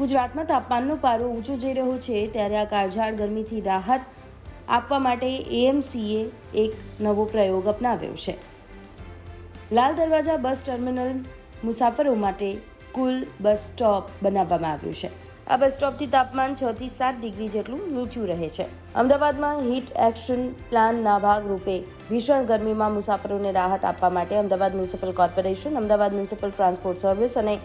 ગુજરાતમાં તાપમાનનો પારો ઊંચો જઈ રહ્યો છે, ત્યારે આ કાળઝાળ ગરમીથી રાહત આપવા માટે એએમસીએ એક નવો પ્રયોગ અપનાવ્યો છે. લાલ દરવાજા બસ ટર્મિનલ મુસાફરો માટે કુલ બસ સ્ટોપ બનાવવામાં આવ્યું છે. આ બસ સ્ટોપથી તાપમાન છ થી સાત ડિગ્રી જેટલું નીચું રહે છે. અમદાવાદમાં હીટ એક્શન પ્લાનના ભાગરૂપે ભીષણ ગરમીમાં મુસાફરોને રાહત આપવા માટે Ahmedabad municipal corporation, Ahmedabad municipal transport service અને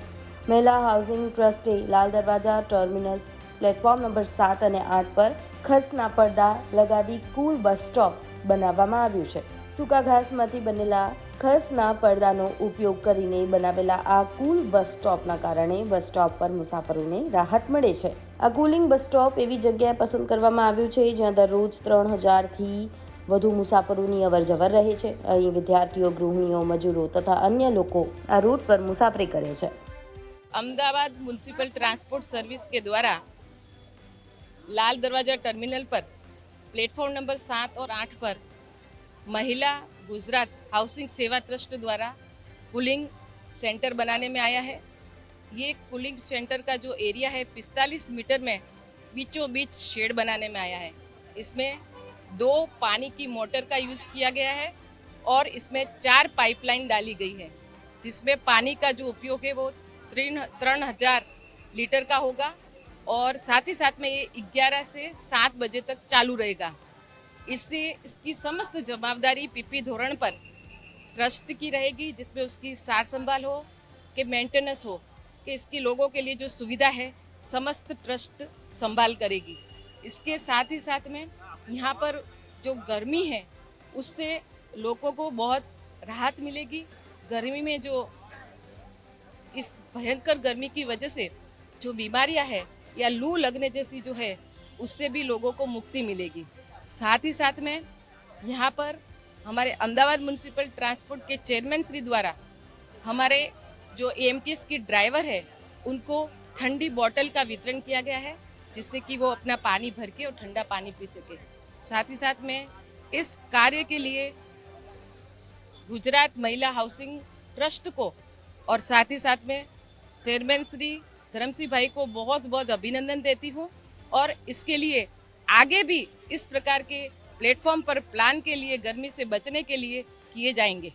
મહિલા housing ટ્રસ્ટે Lal Darwaja, terminus, platform number સાત અને આઠ પર ખસના પડદા લગાવી કુલ બસ સ્ટોપ બનાવવામાં આવ્યું છે. સૂકા ઘાસમાંથી બનેલા ખસના પડદાનો ઉપયોગ કરીને બનાવેલા આ કુલ બસ સ્ટોપના કારણે બસ સ્ટોપ પર મુસાફરોને રાહત મળે છે. આ કુલિંગ બસ સ્ટોપ એવી જગ્યાએ પસંદ કરવામાં આવ્યું છે જ્યાં દરરોજ ત્રણ હજારથી વધુ મુસાફરોની અવરજવર રહે છે. અહીં વિદ્યાર્થીઓ, ગૃહિણીઓ, મજૂરો તથા અન્ય લોકો આ રૂટ પર મુસાફરી કરે છે. अहमदाबाद म्यूनसिपल ट्रांसपोर्ट सर्विस के द्वारा लाल दरवाज़ा टर्मिनल पर प्लेटफॉर्म नंबर सात और आठ पर महिला गुजरात हाउसिंग सेवा ट्रस्ट द्वारा कूलिंग सेंटर बनाने में आया है। ये कूलिंग सेंटर का जो एरिया है 45 मीटर में बीचों बीच शेड बनाने में आया है। इसमें दो पानी की मोटर का यूज़ किया गया है और इसमें चार पाइपलाइन डाली गई है, जिसमें पानी का जो उपयोग है, वो तीन हज़ार लीटर का होगा और साथ ही साथ में ये 11 से 7 बजे तक चालू रहेगा। इससे इसकी समस्त जवाबदारी पीपी धोरण पर ट्रस्ट की रहेगी, जिसमें उसकी सार संभाल हो, कि मेंटेनेंस हो, कि इसकी लोगों के लिए जो सुविधा है, समस्त ट्रस्ट संभाल करेगी। इसके साथ ही साथ में यहाँ पर जो गर्मी है, उससे लोगों को बहुत राहत मिलेगी। गर्मी में जो इस भयंकर गर्मी की वजह से जो बीमारियाँ है या लू लगने जैसी जो है, उससे भी लोगों को मुक्ति मिलेगी। साथ ही साथ में यहाँ पर हमारे अहमदाबाद म्यूनसिपल ट्रांसपोर्ट के चेयरमैन श्री द्वारा हमारे जो एम की ड्राइवर है, उनको ठंडी बॉटल का वितरण किया गया है, जिससे कि वो अपना पानी भर के और ठंडा पानी पी सके। साथ ही साथ में इस कार्य के लिए गुजरात महिला हाउसिंग ट्रस्ट को और साथ ही साथ में चेयरमैन श्री धर्मसिंह भाई को बहुत बहुत अभिनंदन देती हूँ और इसके लिए आगे भी इस प्रकार के प्लेटफॉर्म पर प्लान के लिए गर्मी से बचने के लिए किए जाएंगे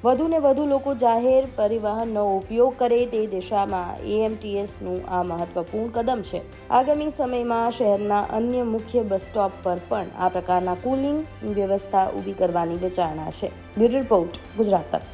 વધુ ને વધુ લોકો જાહેર પરિવહનનો ઉપયોગ કરે તે દિશામાં એએમટીએસનું આ મહત્વપૂર્ણ કદમ છે આગામી સમયમાં શહેરના અન્ય મુખ્ય બસ સ્ટોપ પર પણ આ પ્રકારના કુલિંગ વ્યવસ્થા ઊભી કરવાની વિચારણા છે બ્યુરો રિપોર્ટ ગુજરાત તક